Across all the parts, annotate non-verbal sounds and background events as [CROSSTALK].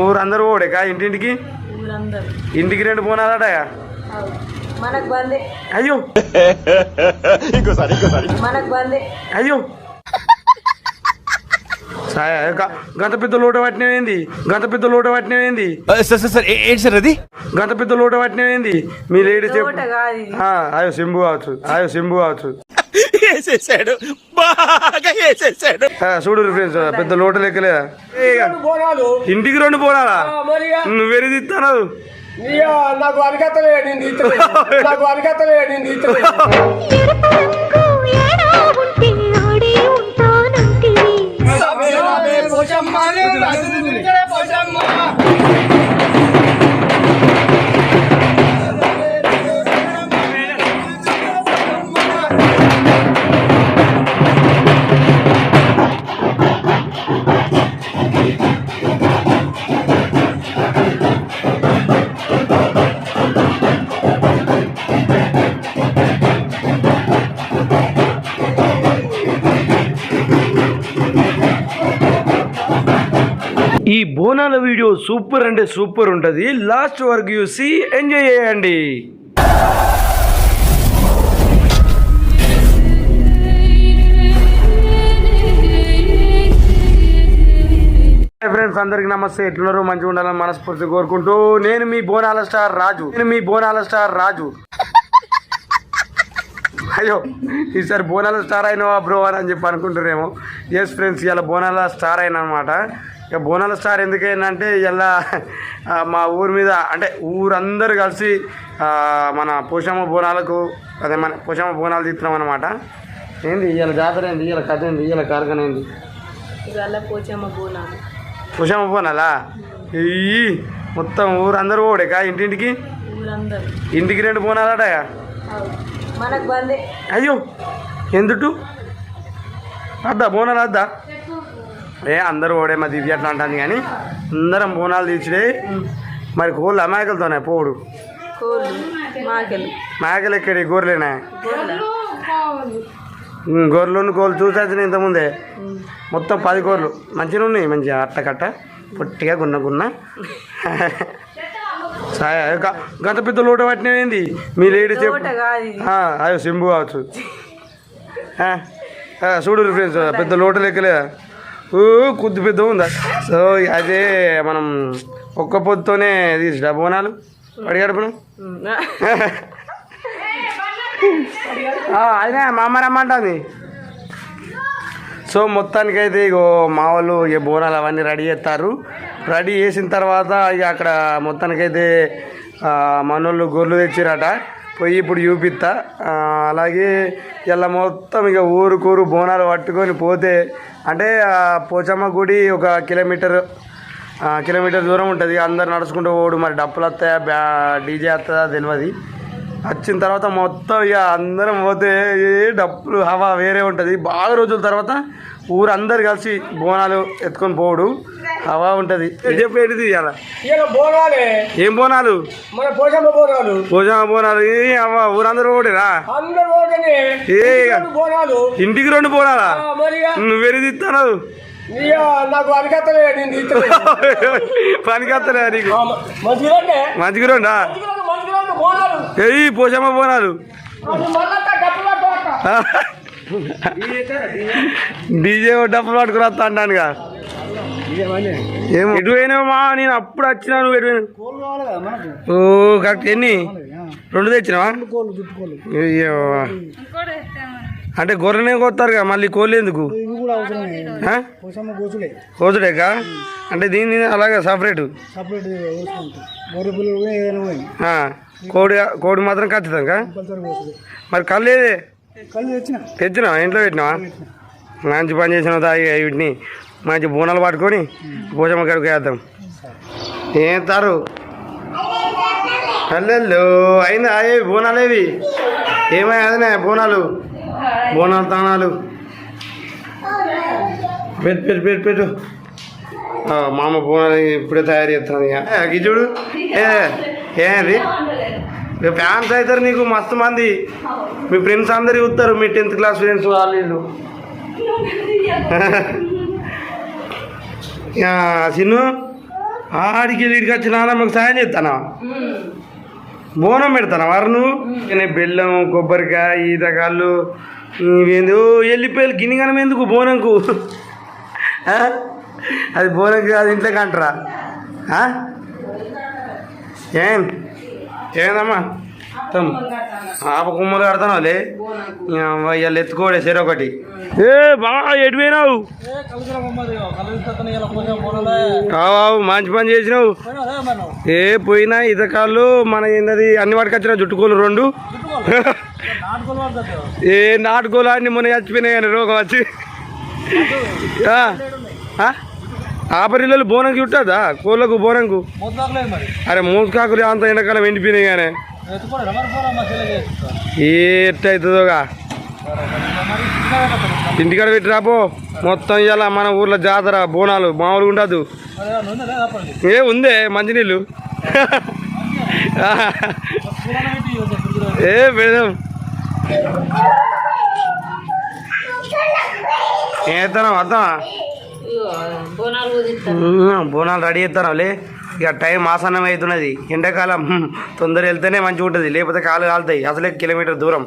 ఊరందరూ ఓడేకా ఇంటింటికి? ఊరందరూ. ఇంటికి రెండు అవు. మనకు బందే. అయ్యో! [LAUGHS] మనకు బందే. అయ్యో! గంత పెద్ద లోట పట్టినవేంది గంత పెద్ద లోట పట్టినవేంది సార్ సార్ ఏంటి సార్ అది? గంత పెద్ద లోట పట్టినవేంది మీ లేడీ చెప్పు. కాదు ఇది. ఆ, అయ్యో సింబు కావచ్చు అయ్యో సింబు కావచ్చు. వేసేసాడు. బాగా వేసేసాడు. ఆ, చూడు ఫ్రెండ్స్ పెద్ద లోట లెక్కలేదా? ఇంటికి రెండు పోనాలా నువ్వేది ఇస్తాను నాకు నాకు తీస్తలేదు ఎరుపరంకు ఏడా ఉంటే బోనాల వీడియో సూపర్ అంటే సూపర్ ఉంటుంది. లాస్ట్ వరకు చూసి ఎంజాయ్ చేయండి. ఫ్రెండ్స్ అందరికి నమస్తే. ఎట్లున్నారు? మంచిగా ఉండాలని మనస్ఫూర్తి కోరుకుంటూ నేను మీ బోనాల స్టార్ రాజు. నేను మీ బోనాల స్టార్ రాజు. అయ్యో ఈసారి బోనాల స్టార్ అయినవా బ్రో అని చెప్పి అనుకుంటారేమో ఎస్ ఫ్రెండ్స్ ఇలా బోనాల స్టార్ అయిన అనమాట ఇక బోనాల స్టార్ ఎందుకైందంటే ఇలా మా ఊరి మీద అంటే ఊరందరూ కలిసి మన పోషమ్మ బోనాలకు అదే మన పోషమ్మ బోనాలు తీస్తున్నాం అనమాట ఏంది ఇవాళ జాతర ఏంది ఇవాళ కథ ఏంది ఇవాళ కార్ఖాన ఏంది? బోనాలు. పోషమ్మ బోనాలా? ఇయ్యి మొత్తం ఊరందరూ ఓడేకా ఇంటింటికి? ఇంటికి రెండు బందే. అయ్యో ఎందుకు? అద్దా బోనాలు అద్దా? ఏ అందరూ ఓడే మా దివ్య అట్లా అంటుంది కానీ అందరం బోనాలు తీర్చుడే. మరి కోళ్ళు అమాయకులతోనే పోడు మాకెలు ఎక్కడి? గొర్రెలేనా? గొర్రెల? కోళ్ళు చూసేసిన ఇంతకుముందే. మొత్తం పది కోళ్ళు. మంచిగా ఉన్నాయి మంచిగా అట్టకట్ట పొట్టిగా గున్న గున్న. గంత పెద్ద లోట పట్టినవేంది మీ లేడీ చెప్పు. అయ్యో సింబు కావచ్చు. చూడు ఫ్రెండ్స్ పెద్ద లోట లెక్కలేదా? కొద్ది పెద్ద ఉందా? సో అదే మనం ఒక్క పొద్దుతోనే తీసిన బోనాలు అడిగాడు ఉమ్. అయినా మా అమ్మ రమ్మంటుంది. సో మొత్తానికైతే ఇగో మా వాళ్ళు ఇక బోనాలు అవన్నీ రెడీ చేస్తారు. రెడీ చేసిన తర్వాత ఇక అక్కడ మొత్తానికైతే మనోళ్ళు గొర్రెలు తెచ్చిరట. పోయి ఇప్పుడు చూపిస్తా అలాగే ఇలా మొత్తం ఇక ఊరుకూరు బోనాలు పట్టుకొని పోతే అంటే పోచమ్మ గుడి ఒక కిలోమీటర్ కిలోమీటర్ దూరం ఉంటుంది. అందరు నడుచుకుంటూ పోడు మరి డప్పులు వస్తాయా? బ్యా డీజే వస్తుందా? తెలియదు వచ్చిన తర్వాత మొత్తం ఇక అందరం పోతే ఏ డప్పులు హవా వేరే ఉంటుంది. బాగా రోజుల తర్వాత ఊరందరు కలిసి బోనాలు ఎత్తుకొని పోడు హవా ఉంటుంది. చెప్పు ఏంటిది ఇవాళ ఇక బోనాలే. ఏం బోనాలు? మన పోషమ్మ బోనాలు. ఏ అవ్వ ఊరందరూ ఓటనే ఏ ఇంటికి రెండు బోనాలా. నువ్వేది ఇస్తాను నాకు తీస్తలేదు పనికొస్తలే నీకు? మంచిగా రెండా ఏయ్ పోషమ్మ బోనాలు. డీజే డబ్బులు పట్టుకుని వస్తా అంటానుగా. ఏమో. ఎటు పోయినావా నేను అప్పుడు వచ్చినా నువ్వు ఎటు? ఓ కరెక్ట్. ఎన్ని? రెండు తెచ్చినావా? అయ్యో. అంటే గొర్రెనే కొత్తారు కదా మళ్ళీ కోళ్ళు ఎందుకు? కోసుడేకా? అంటే దీని అలాగే సపరేట్? కోడి కోడి మాత్రం ఖచ్చితంగా మరి కళ్ళు ఏదే? తెచ్చినావా? ఇంట్లో పెట్టినావా? మంచి పని చేసిన తాగి వీటిని మంచి బోనాలు పట్టుకొని భోజనం కడుకు వేద్దాం ఏం తారు? హలో అయిందా ఏవి బోనాలు ఏవి? ఏమయ్యాదనే బోనాలు? బోనాలు తానాలు. పెట్టు పెట్టు పెట్టు పెట్టు. మామ బోనాలు ఇప్పుడే తయారు చేస్తాను ఇక. చూడు. ఏ ఏంది? మీ ఫ్యాన్స్ అవుతారు నీకు మస్తు మంది. మీ ఫ్రెండ్స్ అందరు చూస్తారు మీ టెన్త్ క్లాస్ ఫ్రెండ్స్ వాళ్ళు వీళ్ళు. [LAUGHS] సిన్ను ఆడికి వీడికి వచ్చి నాన్నమ్మకి సాయం చేస్తానా? బోనం పెడతానా వారు నువ్వు నేను బెల్లం కొబ్బరికాయ ఈతకాళ్ళు ఇవేంది వెళ్ళిపోయి గిన్నెగనం ఎందుకు బోనంకు? అది బోనంకి అది ఇంట్లో కంటరా? ఏం? ఏందమ్మా ఆప కుమ్మలు కడతానులే ఇవాళ ఎత్తుకోడే సరే ఒకటి. ఏ బాగా ఎటు పోయినావు? ఆవు మంచి పని చేసినావు. ఏ పోయినా ఇతకాళ్ళు మన ఏంటది అన్ని వాటికి వచ్చిన జుట్టుకోలు రెండు [LAUGHS] ఏ నాటుకోలు అన్ని మొన్న చచ్చిపోయినాయి కానీ రోగం వచ్చి. ఆ? ఆ? ఆపరిల్లలు బోనంకి చుట్టదా? కోళ్ళకు బోనంకు? అరే మూసుకాకులు అంత ఎండాకాలం ఎండిపోయినాయి కానీ. ఎట్టవుతుందోగా ఇంటికాడ పెట్టి రాపో మొత్తం ఇవాళ మన ఊర్లో జాతర బోనాలు మామూలుగా ఉండదు. ఏ ఉందే మంచినీళ్ళు. ఏ పెడదాం ఏం చేస్తాను అర్థమా? బోనాలు రెడీ చేస్తానులే ఇక టైం ఆసనం అవుతున్నది. ఎండాకాలం తొందర వెళ్తేనే మంచిగా ఉంటుంది లేకపోతే కాలు కాలుతాయి. అసలే కిలోమీటర్ దూరం.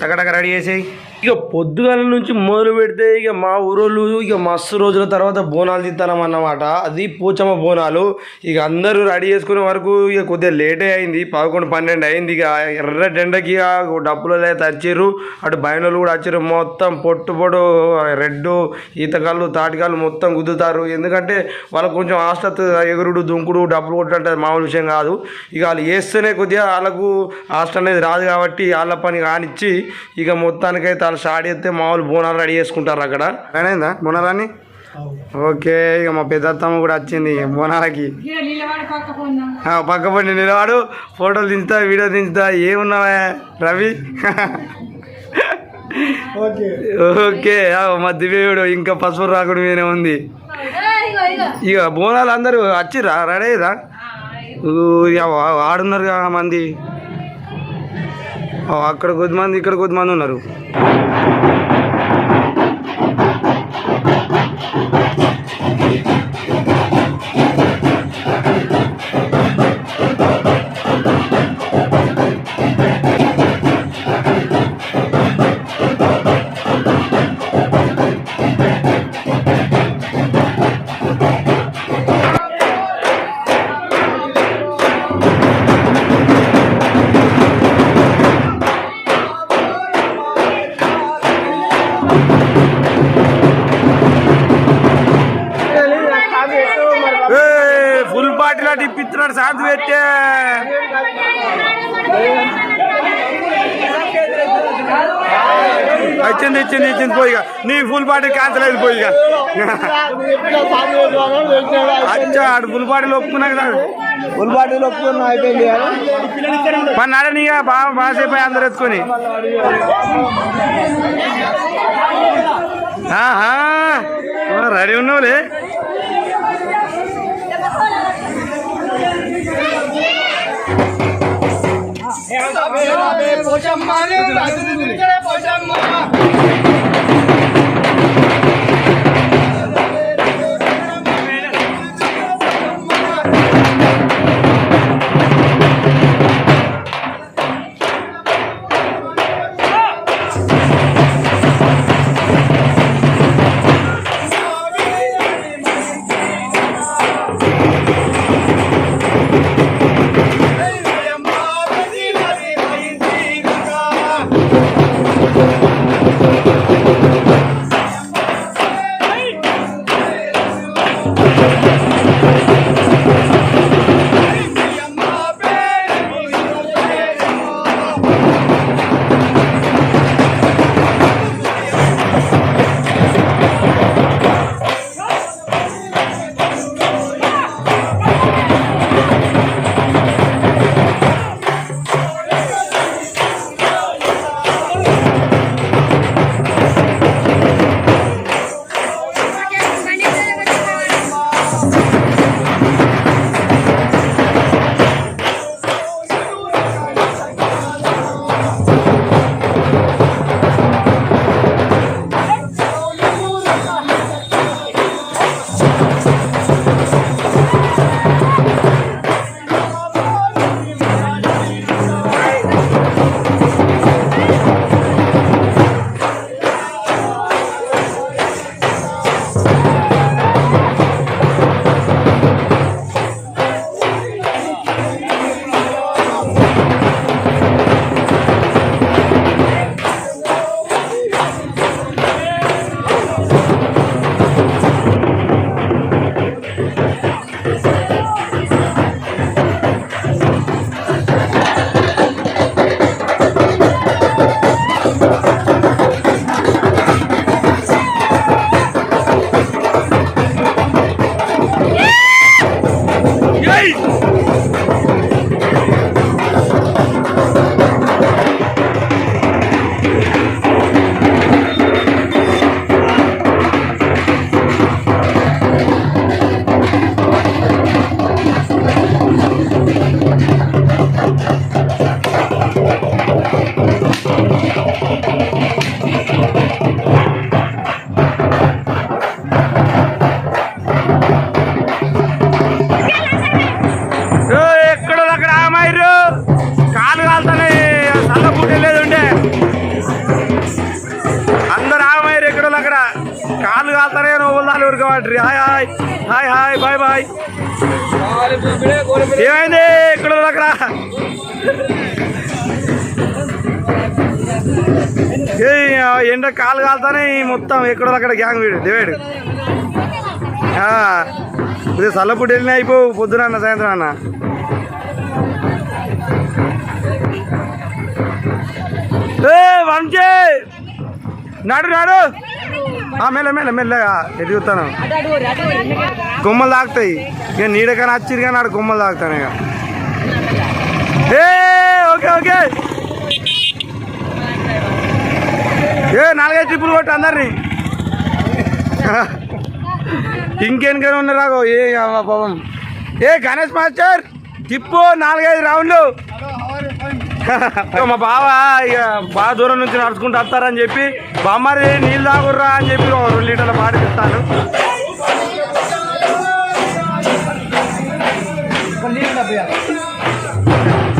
టకటక రెడీ చేసేయి. ఇక పొద్దుగాల నుంచి మొదలు పెడితే ఇక మా ఊరోళ్ళు ఇక మస్తు రోజుల తర్వాత బోనాలు తీస్తాం అన్నమాట. అది పోచమ్మ బోనాలు. ఇక అందరూ రెడీ చేసుకునే వరకు ఇక కొద్దిగా లేటే అయింది. పదకొండు పన్నెండు అయింది. ఇక ఎర్ర ఎండకి ఇక డప్పులు అయితే వచ్చిర్రు అటు బయనలు కూడా వచ్చారు మొత్తం పొట్టు పొడు రెడ్ ఈతకాళ్ళు తాటికాళ్ళు మొత్తం గుద్దుతారు. ఎందుకంటే వాళ్ళకు కొంచెం ఆస్త ఎగురుడు దుంకుడు డబ్బులు కొట్టంటే మామూలు విషయం కాదు. ఇక వాళ్ళు వేస్తేనే కొద్దిగా వాళ్ళకు ఆస్ట అనేది రాదు కాబట్టి వాళ్ళ పని కానిచ్చి ఇక మొత్తానికైతే వాళ్ళు స్టార్ట్ చేస్తే మామూలు బోనాలు రెడీ చేసుకుంటారు అక్కడ. అయినా బోనాలని ఓకే ఇక మా పెద్దత్తమ్మ కూడా వచ్చింది బోనాలకి. ఆ, పక్క పడి నిలవాడు ఫోటోలు దించుతా వీడియో దించుతా ఏమున్నావా రవి? ఓకే. ఆ, మా దివ్యుడు ఇంకా పసుపు రాకుడు మీదనే ఉంది. ఇక బోనాలు అందరూ వచ్చిర్రా? రెడీ అయ్యిరా ఆడున్నారు కదా మంది. అక్కడ కొద్ది మంది ఇక్కడ కొద్ది మంది ఉన్నారు. ఫుల్ పార్టీలో ఇప్పిస్తున్నాడు శాంతి పెట్టే వచ్చింది ఇచ్చింది ఇచ్చింది పోయిగా నీ ఫుల్ పార్టీ క్యాన్సిల్ అయింది పోయిగా అచ్చా ఫుల్ పార్టీలో ఒప్పుకున్నా కదా. ఫుల్ బాటిల్ ఒప్పుకున్నా అయిపోయింది పని నడనిగా బాగా బాసేపు అందరు ఎత్తుకొని. రెడీ ఉన్నావులే? పోచమ్మ పోచమ్మ ఏమైంది? ఇక్కడ అక్కడ ఎండ కాలు కాలుతానే మొత్తం ఎక్కడో అక్కడ గ్యాంగ్ వీడు దేవాడు. ఆ, ఇది సల్లపుడు వెళ్ళిన అయిపోవు పొద్దున అన్న సాయంత్రం అన్న. ఏ వంచే నాడు నాడు! మెల్ల మెల్ల మెల్లగా ఎదుగుతాను కొమ్మలు తాగుతాయి. ఇక నీడకన్నా వచ్చిరు కానీ ఆడ కొమ్మలు తాగుతాను ఇక. ఏ ఓకే ఓకే. ఏ నాలుగైదు ట్రిప్పులు కొట్టు అందరినీ. ఇంకేనికైనా ఉన్నారాగో ఏ పాపం. ఏ గణేష్ మాస్టర్ తిప్పు నాలుగైదు రౌండ్లు మా బావ ఇక బాగా దూరం నుంచి నడుచుకుంటూ వస్తారని చెప్పి బామ్మారి నీళ్ళు తాగుర్రా అని చెప్పి ఒక రెండు లీటర్ల ఇస్తాను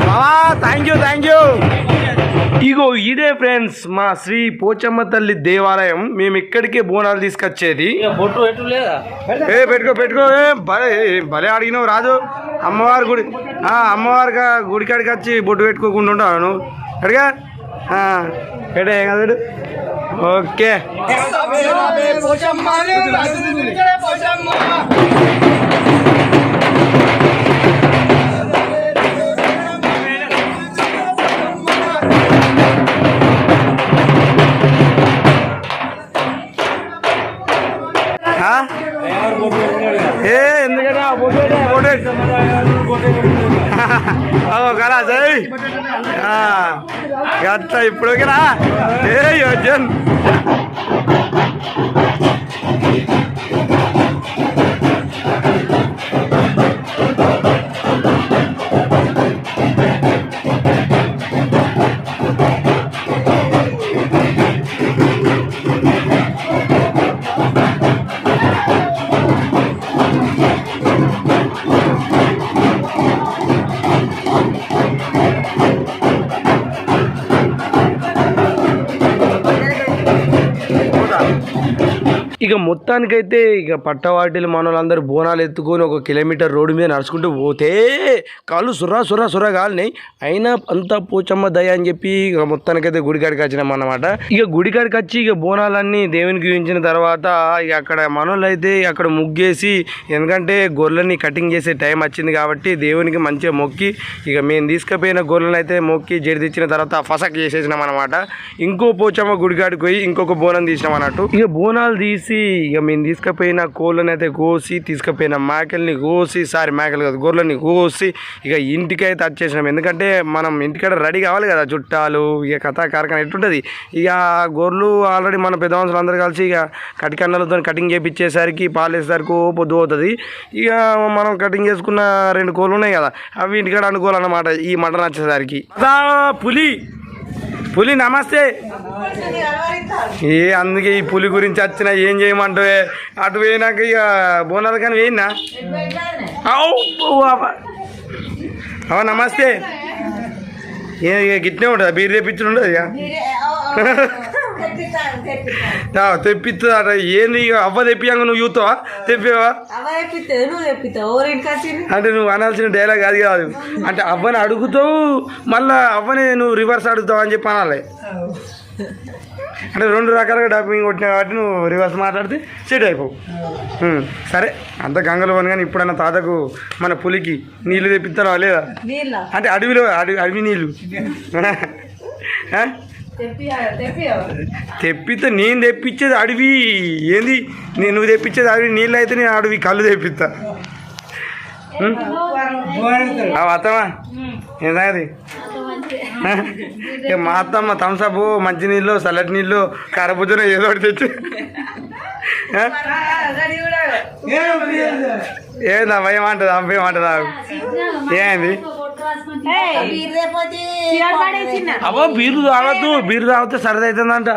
బావా థ్యాంక్ యూ థ్యాంక్ యూ ఇగో ఇదే ఫ్రెండ్స్ మా శ్రీ పోచమ్మ తల్లి దేవాలయం. మేము ఇక్కడికే బోనాలు తీసుకొచ్చేది. ఏ పెట్టుకో పెట్టుకో. భలే భలే అడిగినావు రాజు. అమ్మవారి గుడి. ఆ, అమ్మవారి గా- గుడి కాడికి వచ్చి బొట్టు పెట్టుకోకుండా ఉంటావు నువ్వు అడిగా పెట్టే ఏం కాదు ఓకే ఓ కరా జై. అట్లా ఏ యోజన్ ఇక మొత్తానికైతే ఇక పట్టవాటిలు మనోళ్ళందరూ బోనాలు ఎత్తుకొని ఒక కిలోమీటర్ రోడ్డు మీద నడుచుకుంటూ పోతే కాళ్ళు సుర్రా సుర్రా సుర్రా కాలినాయి. అయినా అంతా పోచమ్మ దయ అని చెప్పి ఇక మొత్తానికైతే గుడికాడికి వచ్చినాం అనమాట ఇక గుడికాడికి వచ్చి ఇక బోనాలన్నీ దేవునికి ఊహించిన తర్వాత ఇక అక్కడ మనోళ్ళు అయితే అక్కడ ముగ్గేసి ఎందుకంటే గొర్రెని కటింగ్ చేసే టైం వచ్చింది కాబట్టి దేవునికి మంచిగా మొక్కి ఇక మేము తీసుకుపోయిన గొర్రెలను అయితే మొక్కి జడి తెచ్చిన తర్వాత ఫసక్ చేసేసినాం అనమాట ఇంకో పోచమ్మ గుడికాడికి పోయి ఇంకొక బోనం తీసినాం అన్నట్టు. ఇక బోనాలు తీసి ఇక మేము తీసుకుపోయిన కోళ్ళని అయితే కోసి తీసుకుపోయిన మేకల్ని కోసి సారీ మేకలు కాదు గొర్రెలని కోసి ఇక ఇంటికి అయితే వచ్చేసినాం ఎందుకంటే మనం ఇంటికాడ రెడీ కావాలి కదా చుట్టాలు ఇక కథా కార్ఖాన ఎట్టుంటుంది ఇక గొర్రెలు ఆల్రెడీ మన పెద్దవంశులు అందరూ కలిసి ఇక కటికన్నలతో కటింగ్ చేయించేసరికి పాలేసరికి ఓ పొద్దు అవుతుంది ఇక మనం కటింగ్ చేసుకున్న రెండు కోళ్ళు ఉన్నాయి కదా అవి ఇంటికాడ అనుకోవాలన్నమాట ఈ మటన్ వచ్చేసరికి పులి! పులి నమస్తే. ఏ అందుకే ఈ పులి గురించి వచ్చిన ఏం చేయమంటే అటు పోయినాక ఇక బోనాలు కానీ వేయినా. అవ్వ నమస్తే. ఏ ఇక గిట్నే ఉంటుంది? బీర్ తెప్పించుడు ఉండదు ఇక? తెప్పిస్తుందట ఏంది అవ్వ తెప్పియంగా నువ్వు చూస్తావా తెప్పావా? తెప్పిస్తావు అంటే నువ్వు అనాల్సిన డైలాగ్ అది. కాదు అంటే అవ్వని అడుగుతావు మళ్ళా అవ్వని నువ్వు రివర్స్ అడుగుతావు అని చెప్పి అనాలి. అంటే రెండు రకాలుగా డబ్బింగ్ కొట్టినా కాబట్టి నువ్వు రివర్స్ మాట్లాడితే సెట్ అయిపోవు. సరే అంత గంగలో పని కానీ ఇప్పుడన్నా తాతకు మన పులికి నీళ్ళు తెప్పిస్తారా లేదా? నీళ్ళ? అంటే అడవిలో అడవి అడవి నీళ్ళు [LAUGHS] ఆ? తెప్పి తెప్పి తెప్పిస్తే నేను తెప్పించేది అడవి. ఏంది? నేను నువ్వు తెప్పించేది అడవి నీళ్ళు అయితే నేను అడవి కళ్ళు తెప్పిస్తా. అత్తమ్మా? ఏం సంగతి? ఇక మా అత్తమ్మ థమ్సప్ మంచి నీళ్ళు చల్లటి నీళ్ళు కరబుజ్జన ఏదో ఒకటి తెచ్చు? ఏందా భయం అంటది? అబ్బాయి అంటదా? ఏంది? అబ్బో బీరు తాగద్దు. బీరు తాగితే సరదా అవుతుందంట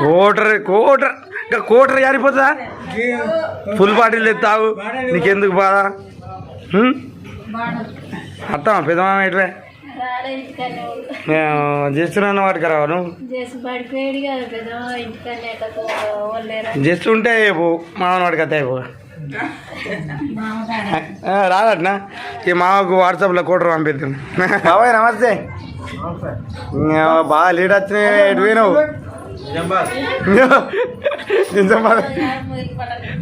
కోటర్ కోటర్. ఇంకా కోటర్ జారిపోతుందా? ఫుల్ బాటిల్ తాగు నీకెందుకు బాధ? హ్మ్? అత్తమ్మా పెద్దమామ ఎట్లే. చేస్తున్నాను వాటికి రావను చేసి పడిపోయాడు కదా పెద్ద ఇంటికనే ఎక్కడికో వాళ్ళేరా చేస్తుంటే మామూలు వాడికి అత్తాయి రాదట్నా ఈ మామకు వాట్సాప్లో కోటర్ పంపిద్దాం. బాబాయ్ నమస్తే. బాగా లేట్ వచ్చినాయి ఎటు పోయినావు? నిజామాబాద్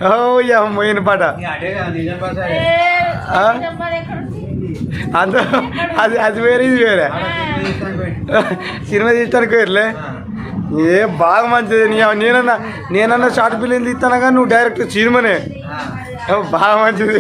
ఓ యా పోయిన పాట? అంత అది అది వేరే ఇది వేరే. సినిమా తీస్తానికి వేరులే ఏ బాగా మంచిది. నేనన్నా నేనన్నా షార్ట్ ఫిలిం తీస్తాను కానీ నువ్వు డైరెక్ట్ సినిమానే. బాగా మంచిది.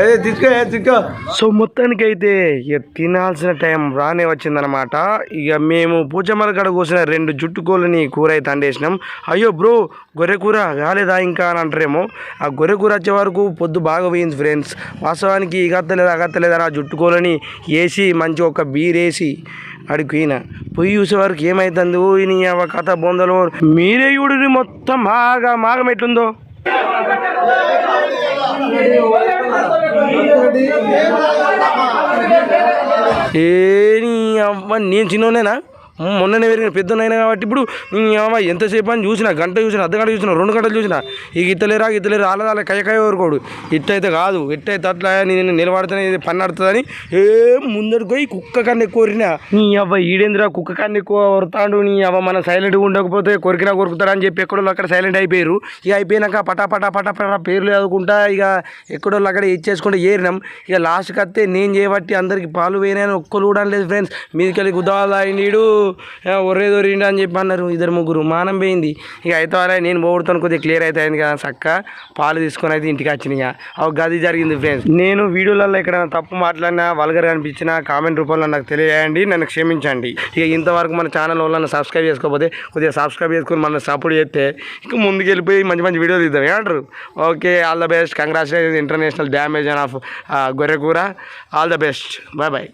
అదే తీసుకో తీసుకో. సో మొత్తానికి అయితే ఇక తినాల్సిన టైం రానే వచ్చిందనమాట ఇక మేము పూచమ్మల కాడ కోసిన రెండు జుట్టు కోళ్ళని కూర అయితే అండేసినాం. అయ్యో బ్రో గొర్రె కూర కాలేదా ఇంకా అని అంటారేమో. ఆ గొర్రె కూర వచ్చే వరకు పొద్దు బాగా పోయింది ఫ్రెండ్స్. వాస్తవానికి ఇగత్తలేదు అగత్తలేదని ఆ జుట్టు కోళ్ళని వేసి మంచి ఒక బీరేసి వేసి అడిగి పోయిన. పొయ్యి చూసే వరకు ఏమైతుంది ఓ కథ బొందలు. మీరే చూడు మొత్తం బాగా మాగం ఎట్లుందో. ఏ అమ్మ అవ్వ నేను చిన్నోనేనా మొన్ననే పెరిగిన పెద్దనైనా కాబట్టి ఇప్పుడు నీ అవ్వ ఎంతసేపు అని చూసిన గంట చూసిన అర్ధ గంట చూసిన రెండు గంటలు చూసిన ఇక ఇత్తలేరా ఇత్తలేరు ఆలదాల కయ్యకాయ ఊరుకోడు. ఇట్టయితే కాదు ఇట్టయితే అట్లా నేను నిలబడితేనే ఇది పని నడుతుందని ఏ ముందరికి పోయి కుక్క కన్నా కోరినా నీ అవ్వ ఈడేంద్రా కుక్క కన్నా ఎక్కువ కొడతాడు నీ అవ్వ మనం సైలెంట్గా ఉండకపోతే కొరికినా కొరుకుతాడని చెప్పి ఎక్కడో అక్కడ సైలెంట్ అయిపోయారు. ఇక అయిపోయినాక పటా పటా పటా పటా పేర్లు చదువుకుంటా ఇక ఎక్కడో అక్కడ ఇచ్చేసుకుంటే ఏరినాం. ఇక లాస్ట్కి వస్తే నేను చేయబట్టి అందరికి పాలు వేయనని ఒక్కరు కూడా లేదు ఫ్రెండ్స్ మీదకి వెళ్ళి గుద్దవాళ్ళ నీడు ఒరే ఒరిండు అని చెప్పి అన్నారు ఇద్దరు ముగ్గురు. మానం పోయింది. ఇక అయితే వాళ్ళ నేను పోగొడుతాను కొద్దిగా క్లియర్ అయితే అయింది కదా చక్క పాలు తీసుకొని అయితే ఇంటికి వచ్చినాయి ఒక గది జరిగింది ఫ్రెండ్స్ నేను వీడియోలలో ఇక్కడ తప్పు మాట్లాడినా వల్గర్ అనిపించిన కామెంట్ రూపంలో నాకు తెలియజేయండి నన్ను క్షమించండి. ఇక ఇంతవరకు మన ఛానల్ వల్ల సబ్స్క్రైబ్ చేసుకోకపోతే కొద్దిగా సబ్స్క్రైబ్ చేసుకొని మనం సపోర్ట్ చేస్తే ఇక ముందుకు వెళ్ళిపోయి మంచి మంచి వీడియోలు ఇద్దాం ఏమంటారు? Okay all the best congratulation international damage of గొర్రెకూర all the best bye bye